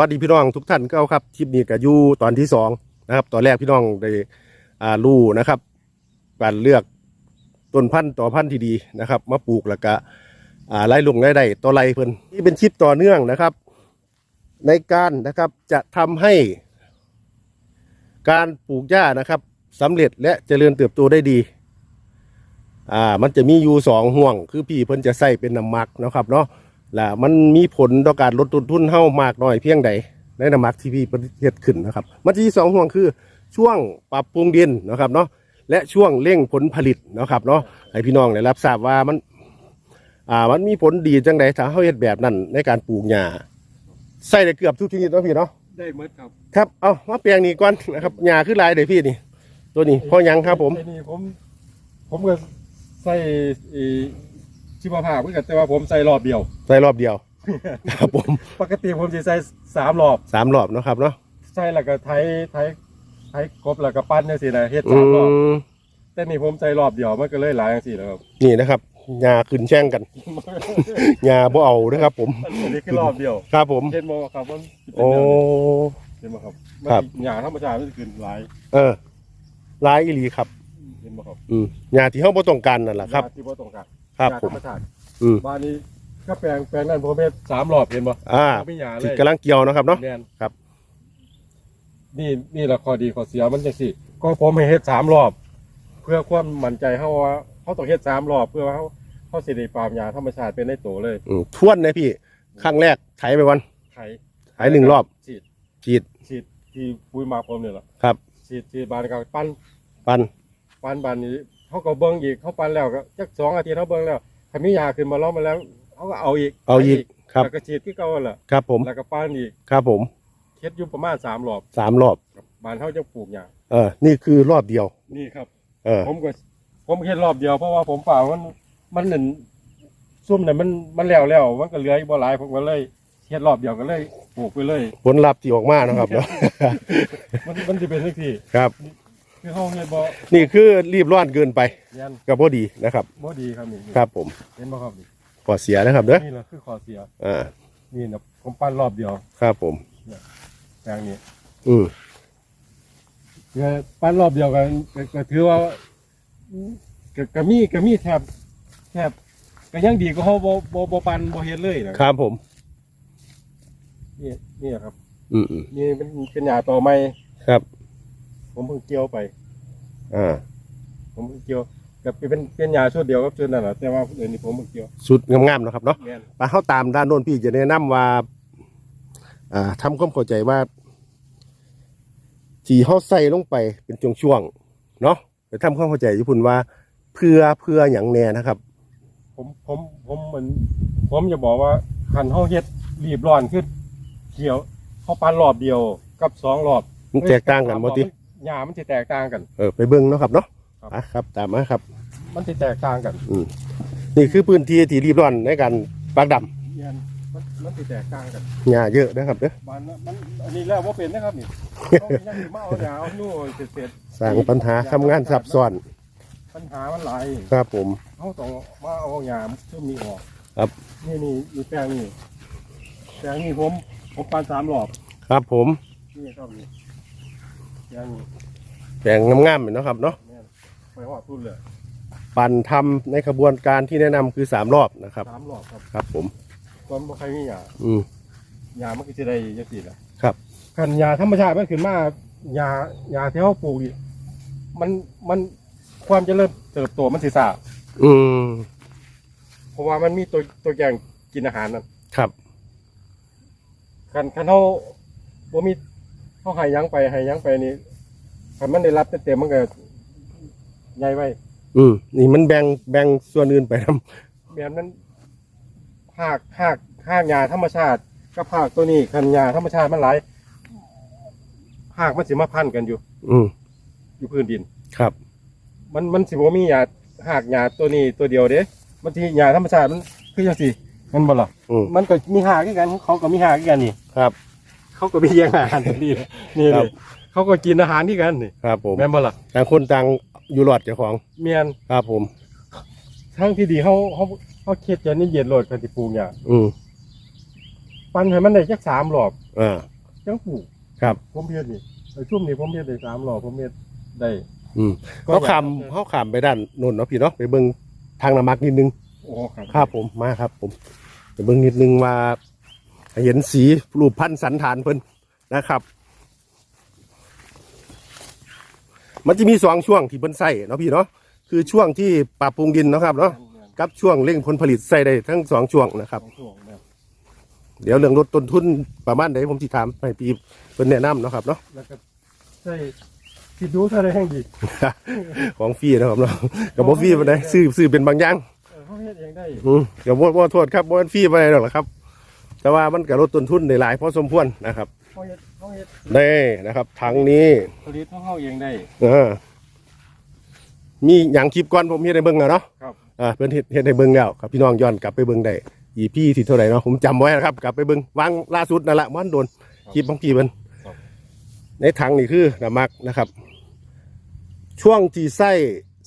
สวัสดีพี่น้องทุกท่านก็ครับคลิปนี้ก็อยู่ตอนที่สองนะครับ ตอนแรกพี่น้องได้อ่ารู้นะครับ การเลือกต้นพันธุ์ต่อพันธุ์ที่ดีนะครับ มาปลูกแล้วก็อ่าไล่ลงไล่ได้ต่อไล่เพิ่นนี่เป็นคลิปต่อเนื่องนะครับ ในการนะครับจะทำให้ การปลูกหญ้านะครับสำเร็จและเจริญเติบโตได้ดีอ่ามันจะมีอยู่สองห่วง คือพี่เพิ่นจะใส่เป็นน้ำมักนะครับเนาะ ละมันมีผลต่อการลดต้นทุนเฮ้ามากน้อยเพียงใดในน้ำหมักที่พี่ประเทศขึ้นนะครับ มันจะมีสองห่วงคือช่วงปรับปรุงดินนะครับเนาะและช่วงเร่งผลผลิตนะครับเนาะให้พี่น้องได้รับทราบว่ามันอ่ามันมีผลดีจังใดถ้าเขาเฮ็ดแบบนั้นในการปลูกหญ้าใส่ได้เกือบทุกชนิดเนาะพี่เนาะได้เมดครับครับเอามาแปลงนี้ก่อนนะครับหญ้าคือหลายเด้อพี่นี่ ตัวนี้พ่อยังครับผมไอ้นี่ผม ผมก็ใส่อี ชีวภาพเหมือนกันแต่ว่าผมใส่รอบเดียว ใส่รอบเดียว ครับผมปกติผมจะใส่สามรอบสามรอบเนาะครับเนาะใส่แล้วก็ไทยไทยไทยกบแล้วก็ปั้นจังซี่นะเฮ็ดอืสามรอบมแต่นี่ผมใส่รอบเดียวมันก็เลยหลายจังซี่แหล้วครับ นี่นะครับหญ้าขึ้นแช่งกันหญ้าบ่เอานะครับผม อันนี้คือรอบเดียวครับผม เห็นบ่ครับมันเป็นโอ้ แนวนี้เห็นบ่ครับครับมันหญ้าธรรมชาติมันจะขึ้นหลายเออหลายอีหลีครับ เห็นบ่ครับอืมหญ้าที่เฮาบ่ต้องการนั่นแหละครับ หญ้าที่บ่ต้องการ ครับหญ้าผธรม รมชาติอืม บ้านนี้ก็แปลงแปลงนั้นผมเฮ็ดสามรอบเห็นบ่อ่าไม่หญ้าเลที่ยกำลังเกี่ยวนะครับเนาะ แม่นครับ นี่นี่แหละข้อดีข้อเสียมันจังสิก็ผมให้เฮ็ดสามรอบ เพื่อความมั่นใจเฮาว่าเขาต้องเฮ็ดสามรอบเพื่อว่าเขาเขาสิได้ปราบยาธรรมชาติเป็นในตัวเลยอืมทวนนะพี่ครั้งแรกไถไปวันไถไถหนึ่งรอบฉีดฉีดฉีดที่ปุ๋ยหมากผมนี่แหละครับ ฉีดฉีดบานก็ปั้น ปัน ปั้นบานนี้ เขาก็เบิ่งอีกเขาปั้นแล้วก็จักสองอาทิตย์เขาเบิ่งแล้วถ้ามียาขึ้นมาล้อมมาแล้วเขาก็เอาอีกเอาอีกครับแล้วก็ฉีดที่เก่าหั่นล่ะครับผมแล้วก็ปั้นอีกครับผมเฮ็ดอยู่ประมาณสามรอบสามรอบบานเขาจะปลูกยาเออนี่คือรอบเดียว นี่ครับ เออผมก็ผมเฮ็ดรอบเดียวเพราะว่าผมฝ่ามันมันนั่นซุ่มน่ะมันมันแล้วแล้วมันก็เหลืออีกบ่หลายผมก็เลยเฮ็ดรอบเดียวก็เลยปลูกไปเลยผลลัพธ์ที่ออกมานะครับเนาะมันมันสิเป็นจังซี่ครับ คือเฮาเฮ็ดบ่นี่คือรีบร้อนเกินไปเรียนกับพอดีนะครับบ่ดีครับนี่ครับผมเห็นบ่ครับนี่ขอเสียนะครับเด้อนี่แหละคือข้อเสียอ่านี่นะผมปั้นรอบเดียวครับผมแปลงนี้อืมคือปั้นรอบเดียวกันก็ก็ถือว่าก็ก็มีก็มีแทบแทบก็ยังดีกว่าเฮาบ่บ่บ่ปั้นบ่เฮ็ดเลยนะครับผมนี่นี่ครับ อืมอืมนี่เป็นเป็นหญ้าต่อไม้ครับ ผมเพิ่งเกี่ยวไป อ่าผมเพิ่งเกี่ยวกับเป็นเป็นหญ้าชุดเดียวกับชุดนั่นแหละแต่ว่าเดี๋ยวนี้ผมเพิ่งเกี่ยวสุดงามๆนะครับเนาะแม่นไปเข้าตามด้านโน้นพี่จะแนะนำว่า อ่าทำความเข้าใจว่าที่เขาใส่ลงไปเป็นช่วงๆเนาะไปทำความเข้าใจญี่ปุ่นว่า เพื่อเพื่ออย่างแน่นะครับ ผมผมผมเหมือนผมจะบอกว่าคันเฮาเฮ็ดรีบร้อนขึ้นเกี่ยวเฮาปั้นรอบเดียวกับสองรอบมันแตกต่างกันบ่ติ หญ้ามันสิแตกต่างกัน เออไปเบิ้งเนาะครับเนาะครับ อะครับตามมาครับ มันสิแตกต่างกันอืมนี่คือพื้นที่ที่รีบร้อนในการปักดเนี่ยมันมันสิแตกต่างกันำหญ้าเยอะนะครับเด้อบ้านนั้นมันอันนี้แล้วบ่เป็นนะครับนี่เขายังสิมาเอาหญ้าเอานู่นเสร็จสร้างปัญหาทำงานซับซ้อนๆปัญหามันหลายครับผมเฮาต้องมาเอาหญ้าช่วงนี้ออกครับ นี่นี่นี่แปลงนี่แปลงนี่ผมผมปั้นสามรอบครับผมนี่ครับนี่ แปลงนี่แปลงงามๆเนาะครับเนาะแม่นไปหอดทุนเลยปั่นทำในขบวนการที่แนะนำคือสามรอบนะครับ สามรอบครับครับผมก่อนบ่ใครมีหญ้าอืมหญ้ามันก็สิได้จังซี่ล่ะครับ คันหญ้าธรรมชาติมันขึ้นมาหญ้าหญ้าที่เฮาปลูกนี่มันมันความเจริญเติบโตมันสิซ่าอืมเพราะว่ามันมีตัวตัวอย่างกินอาหารนั่น ครับ คันคันเฮาบ่มี เฮาให้หยังไปให้หยังไปนี่คันมันได้รับเต็มๆมันก็ใหญ่ไว้อืมนี่มันแบ่งแบ่งส่วนอื่นไปทแบบนั้นภาคภาคภาคหญ้าธรรมชาติกับภาคตัวนี้คันหญ้าธรรมชาติมันหลายภาคมันสิมาพันกันอยู่ำอืมอยู่พื้นดิน ครับ มันมันสิบ่มีหญ้าหากหญ้าตัวนี้ตัวเดียวเด้มันสิหญ้าธรรมชาติมันคือจังซี่มันบ่ล่ะอืมมันก็มีหากคือกัน เขาก็มีหากคือกันนี่ครับ เขาก็มีแย่งอาหารกันนี่นี่ครับ นี่เขาก็กินอาหารที่กันนี่ครับผมแม่นบ่ล่ะต่างคนต่างอยู่รอดเจ้าของเมียนครับผม ทั้งที่ดีเขาเขาเขาเค็ดจะนี่เย็นโหลดกันที่ปลูกหญ้าอืมปั้นให้มันได้จักสามรอบเออ่า จังปลูกครับ ผมเฮ็ดนี่ไอ้ช่วงนี้ผมเฮ็ดได้สามรอบผมเฮ็ดได้ อืมก็เขาอยากขามเขาขามไปด้านโน่นเนาะพี่เนาะไปเบิ่งทางน้ำมักนิดนึง โอ้ครับ ครับผมมาครับผมไปเบิ่งนิดนึงว่าให้ เห็นสีรูปพันธุ์สันฐานเพิ่นนะครับ มันจะมีสองช่วงที่เพิ่นใส่เนาะพี่เนาะคือช่วงที่ปรับปรุงดินเนาะครับเนาะกับช่วงเร่งผลผลิตใส่ได้ทั้งสองช่วงนะครับสองช่วงเนี่ยเดี๋ยวเรื่องลดต้นทุนประมาณไหนผมสิถามให้พี่เพิ่นแนะนำเนาะครับเนาะแล้วก็ใช่คิดดูถ้าได้แห้งดีของฟรีนะครับเนาะกับบ่ฟรีปานใดซื้อซื้อเป็นบางอย่างเออเขาเฮ็ดเองได้อืมกับบ่บ่โทษครับบ่มันฟรีปานใดหรอกครับ แต่ว่ามันก็ลดต้นทุนได้หลายพอสมควรนะครับเขาเฮ็ดเขาเฮ็ดนี่นะครับถังนี้ผลิตของเขาเองได้ เออมีหยังคลิปก่อนผมเฮ็ดให้เบิ่งแล้วเนาะครับ อ่าเพิ่นเฮ็ดเฮ็ดให้เบิ่งแล้วครับพี่น้องย้อนกลับไปเบิ่งได้ EP ที่เท่าไหร่เนาะผมจำไว้นะครับ กลับไปเบิ่งวางล่าสุดนั่นละมันโดนคลิปของพี่เพิ่นครับ ในถังนี่คือน้ำมักนะครับ ช่วงที่ใส่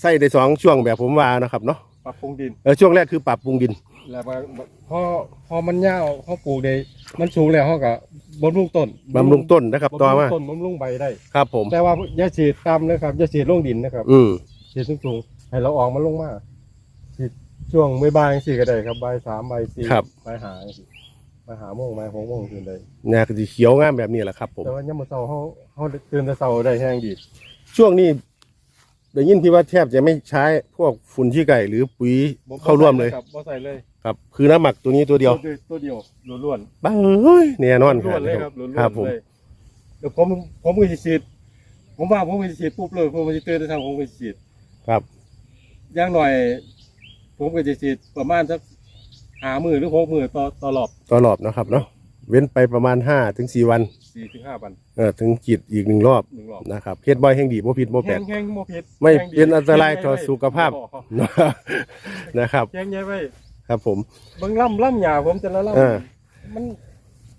ใส่ได้สองช่วงแบบผมว่านะครับเนาะ ปรับปรุงดิน เออช่วงแรกคือปรับปรุงดิน แล้วมาพอพอมันยาวเขาปลูกได้มันสูงแล้วเขาก็บำรุงต้นบำรุงต้นนะครับต่อมาบำรุงต้นบำรุงใบได้ ครับผม แต่ว่าอย่าฉีดต่ำนะครับอย่าฉีดลงดินนะครับอืมฉีดสูงๆให้เราออกมาลงมาฉีดช่วงไม่บายสี่ก็ได้ครับใบายสามใบายสี่ครับใบายหาใบายหาโมงใบายหกโมงตื่นได้เนี่ยก็สิเขียวงามแบบนี้แหละครับผมแต่ว่ายังมาเศร้าเขาเขาตื่นแต่เศร้าได้แห้งดีช่วงนี้ได้ยินที่ว่าแทบจะไม่ใช้พวกฝุ่นขี้ไก่หรือปุ๋ยเข้าร่วมเลยครับบ่ใส่เลย ครับคือน้ำหมักตัวนี้ตัวเดียว ตัวตัวเดียวล้วนบ้าเอ้ยแน่นอนๆล้วนๆเลยครับล้วนครับๆผมเลยเดี๋ยวผมผมก็จะฉีดผมว่าผมก็จะฉีดปุ๊บเลยผมก็จะตื่นแต่เช้าผมก็จะฉีดครับ อย่างหน่อย ผมก็จะฉีดประมาณสักหามือหรือหกมือต่อต่อรอบตลอดนะครับเนาะเว้นไปประมาณห้าถึงสี่วันสี่ถึงห้าวันเออถึงขีดอีกหนึ่งรอบหนึ่งรอบนะครับเฮ็ดบ่อยแห่งดีบ่ผิดบ่แปลแห้ก งแห้งโมพิษไม่แห้งดีเป็นอันตรายต่อแห้งสุขภาพ นะครับ แห้งแย่ไว้ ครับผมเบิ่งล่ำล่ำหยาผมจะละล่เออำมัน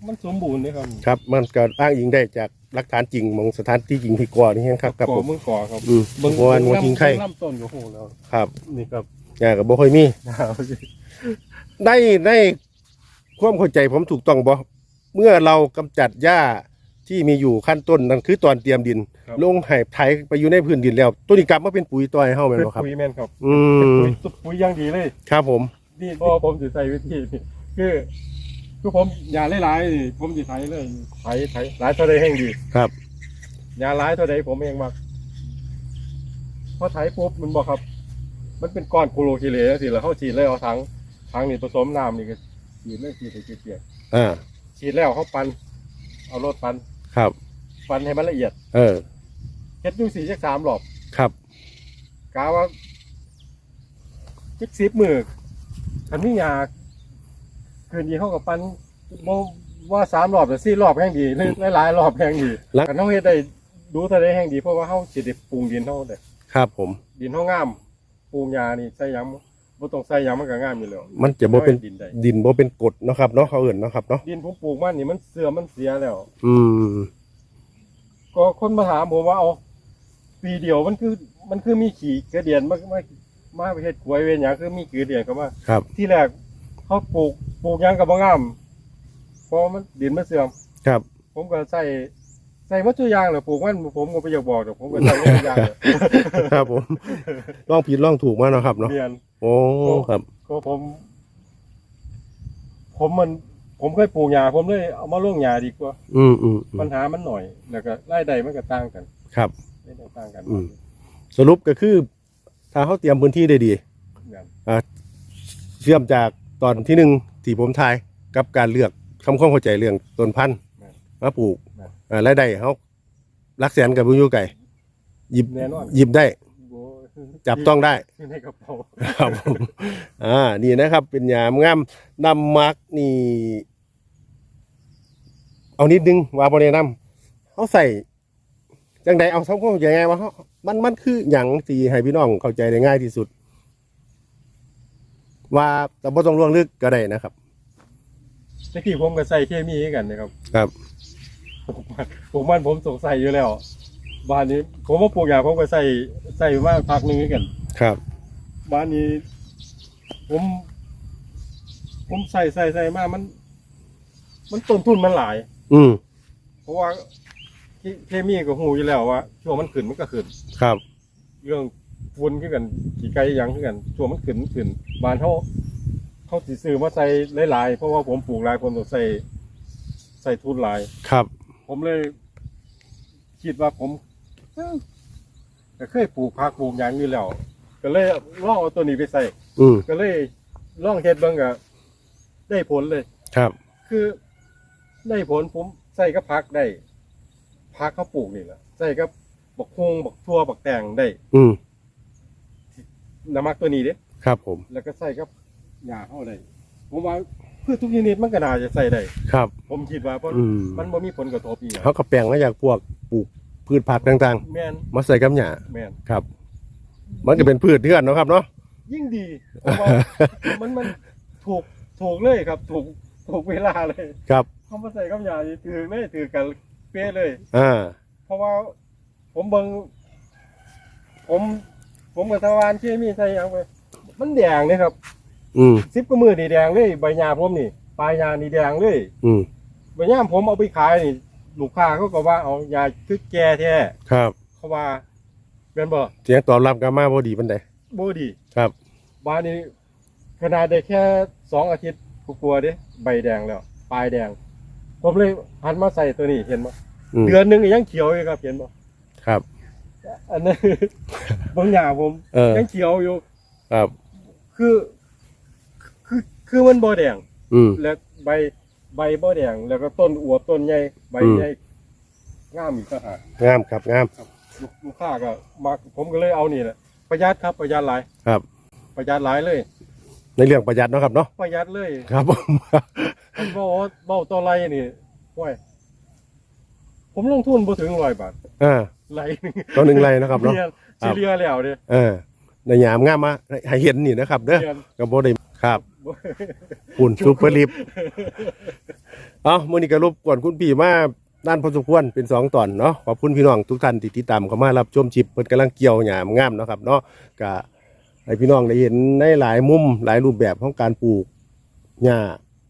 มันสมบูรณ์เลยครับครับมันก็อ้างอิงได้จากหลักฐานจริงของสถานที่จริงที่ก่อนี่ครับครับก่ผอมมือก่อครับอืมเบิ่งบ่ว่าหัวทิ้งไข่เบิ่ล่ำต้นก็โหแล้วครับนี่ครับงานก็บ่ค่อยมีเอาสิได้ได้ความเข้าใจผมถูกต้องบ่เมื่อเรากำจัดหญ้าที่มีอยู่ขั้นต้นนั่นคือตอนเตรียมดินครับลงให้ไถไปอยู่ในพื้นดินแล้ว ตัวนี้กลับมาเป็นปุ๋ยต่อให้เฮาแม่นเป็นบ่ครับ ปุ๋ยแม่นครับอืเป็นมปุ๋ยสุดปุ๋ยอย่างดีเลย ครับผม นี่พอผมจะใส่วิธีนี่คือคือผมยาหลายๆนี่ผมจะไถเลยไถไถหลายเท่าใดแห้งดีครับ ยาหลายเท่าใดผมเองมักพอไถปุ๊บมันบอกครับ มันเป็นก้อนโคโลคิเลสิแล้วเขาฉีดเลยเอาถังถังนี่ผสมน้ำนี่ก็ฉีดเลยฉีดให้เปียกอ่าๆฉีดแล้วเขาปัน เอารถปันครับ ปันให้มันละเอียด เออเฮ็ดอยุ่สี่จักสามหลอบครับกาว่าจักสิบมือ คันนี้ยาคืนดีเขากับปันบ่ว่าสามรอบแต่สี่รอบแห้งดีหรือหลายๆรอบแห้งดีหลัง กันเขาเฮ็ดได้ดูเท่าได้แห้งดีเพราะว่าเขาสิได้ปรุงดินเขาได้ครับผม ดินเขางามปลูกยานี่ใส่หยังบ่ต้องใส่หยังมันก็งามอยู่แล้วมันจะบ่เป็นดินได้ดินบ่เป็นกรดเนาะครับเนาะเขาเอื่นเนาะครับเนาะดินผมปลูกมันนี่มันเสื่อมมันเสียแล้ว อืม ก็คนมาถามผมว่าเอาปีเดียวมันคือมันคือมีขี่กระเดียนมามา มาไปเฮ็ดกล้วยเวยนหยังคือมีกระเดียนก็มาครับ ที่แรกเขาปลูกปลูกหยังก็บ่งามเพราะมันดินมันเสื่อม ครับ ผมก็ใส่ใส่วัตถุยางแหละปลูกมันผมก็ไปอยากบอกแต่ผมก็ใส่วัตถุยางครับผมลองผิดลองถูกมาเนาะครับเนาะเรียน โอ้ครับ ก็ผม ผมมัน ผมเคยปลูกหญ้าผมเลยเอามาลงหญ้าดีกว่า อืมอืมอืมปัญหามันหน่อย แล้วก็รายได้มันก็ต่างกันครับ รายได้ต่างกันอืม สรุปก็คือ ถ้าเขาเตรียมพื้นที่ได้ดีอย่างเชื่อมจากตอนที่หนึ่งที่ผมทายกับการเลือกคำข้องเข้าใจเรื่องต้นพันธุ์มาปลูกอ่ารายได้เขารักแสนกับบุญยูไก่ หยิบแน่นอนหยิบได้โอ้ยจับต้องได้ในกระเป๋าครับผมอ่านี่นะครับ เป็นยามงามนำมักนี่ เอานิดนึงว่าบรินำเขาใส่จังใดเอาสังคมยังไงวะเขา มันมันคืออย่างที่ให้พี่น้องเข้าใจได้ง่ายที่สุด ว่าแต่บ่ต้องล่วงลึกก็ได้นะครับ ตะกี้ผมก็ใส่เคมีให้กันนะครับครับ ผมว่าผมมันผมสงสัยอยู่แล้ว บ้านนี้ ผมว่าปลูกหญ้าผมก็ใส่ใส่มาพักหนึงให้กัน ครับ บ้านนี้ ผม ผมใส่ใส่ใส่มามัน มันต้นทุนมันหลาย อืมเพราะว่า เคเคมีก็หูอยู่แล้วว่าช่วงมันขึ้นมันก็ขึ้น ครับ เรื่องฝุ่นคือกันขี่ไก่หยังคือกันช่วงมันขึ้นมันขึ้นบ้านเขาเขาสิซื้อมาใส่หลายๆเพราะว่าผมปลูกหลายผมต้องใส่ใส่ทุนหลาย ครับ ผมเลย คิดว่าผมเอ้อก็เคยปลูกผักปลูกหยังอยู่แล้ว ก็เลยลองเอาตัวนี้ไปใส่อืมก็เลยลองเฮ็ดเบิ่งก็ได้ผลเลย ครับ คือได้ผลผมใส่กับผักได้ ผักเขาปลูกนี่แหละใส่กับบักฮุงบักทั่วบักแตงได้อืมน้ำมักตัวนี้เด้ครับผม แล้วก็ใส่กับหญ้าเฮาได้ผมว่าพืชทุกชนิดมันก็น่าจะใส่ได้ครับ ผมคิดว่าเพราะอืม มันบ่มีผลกระทบอีหยังเขาก็แปลงมาจากพวกปลูกพืชผักต่างแม่นๆ มาใส่กับหญ้าแม่นครับ มันก็เป็นพืชเทือนเนาะครับเนาะ ยิ่งดีเพราะว่ามันมันถูกถูกเลยครับ ถูกถูกเวลาเลย ครับ เขามาใส่กับหญ้านี่ถือเลยถือกัน เป๊ะเลย อ่า เพราะว่า ผมเบิงผม ผมกับทวารเคมีใส่หยังไปมันแดงนี่ครับอืมสิบกว่ามือนี่แดงเลยใบหญ้าผมนี่ปลายหญ้านี่แดงเลยอืม ใบหญ้าผมเอาไปขายนี่ลูกค้าเขาก็ว่าเอายาคือแก่แท้ครับ เขาว่าเป็นบ่เสียงตอบรับกันมาบ่ดีปานใดบดีครับ บ้านนี้ขนาดได้แค่สองอาทิตย์กูกลัวเด้ใบแดงแล้ว ปลายแดง ผมเลยหันมาใส่ตัวนี้เห็นบ่อืมเดือนหนึงยังเขียวอยู่ครับเห็นบ่ครับ อันนั้น บางอย่างผมเออ ยังเขียวอยู่ ครับ คือ คือคือมันบ่แดง อืม แล้วใบใบบ่แดงแล้วก็ต้นอวบต้นใหญ่ใบอืม ใหญ่งามอีกต่างหากงามครับงาม ลูกลูกค้าก็มาผมก็เลยเอานี่แหละประหยัดครับประหยัดหลายครับ ประหยัดหลายเลย ในเรื่องประหยัดเนาะครับเนาะประหยัดเลยครับผมผมบอกว่าเบ้าต่อไรนี่ห้วยผมลงทุนบ่ถึงร้อยบาทอ่าไรหนึงตัวหนึ่งไรนะครับเนาะเรียสิเรียแล้วเด้เออในยามงามมาให้เห็นนี่นะครับ เด้อเรียนก็บ่ได้ครับหุ่นซุปเปอร์ลิฟต์เอ้ามื้อนี้ก็รบกวนคุณพี่มาด้านพอสมควรเป็นสองตอนเนาะขอบคุณพี่น้องทุกท่านที่ติดตามเข้ามารับชมชิปเพิ่นกำลังเกี่ยวหยามงามเนาะครับเนาะก็ ให้พี่น้องได้เห็นในหลายมุมหลายรูปแบบของการปลูกหญ้า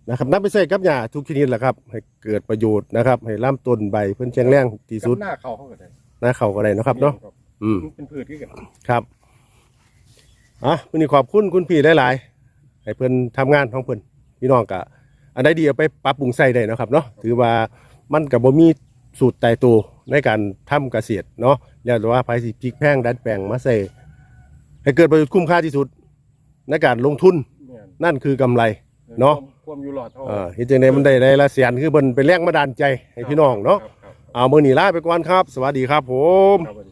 นะครับนับไปใส่กับหญ้าทุกชนิดแหละครับ ให้เกิดประโยชน์นะครับ ให้ลำต้นใบเพิ่นแข็งแรงที่สุดกับหน้าเขาเขาก็ได้นะเขาก็ได้เนาะครับเนาะอืมมันเป็นพืชที่กันครับอะวันนี้ขอบคุณคุณพี่หลายๆ ให้เพิ่นทำงานของเพิ่นพี่น้องกะอันใดดีเอาไปปรับปรุงใส่ได้เนาะครับเนาะถือว่ามันกับบ่มีสูตรตายตัวในการทำเกษตรเนาะแล้วแต่ว่าภายสิพลิกแพงดัดแปลงมาใส่ ให้เกิดประโยชน์คุ้มค่าที่สุดในการลงทุนเนี่ยนั่นคือกำไร เนาะความความอยู่หลอดเท่าเออเฮ็ดจังไดมันได้ได้ละแสนคือเพิ่นเป็นแรงบันดาลใจให้พี่น้องเนาะครับครับเอามื้อนี้ลาไปก่อนครับ สวัสดีครับผม ครับสวัสดี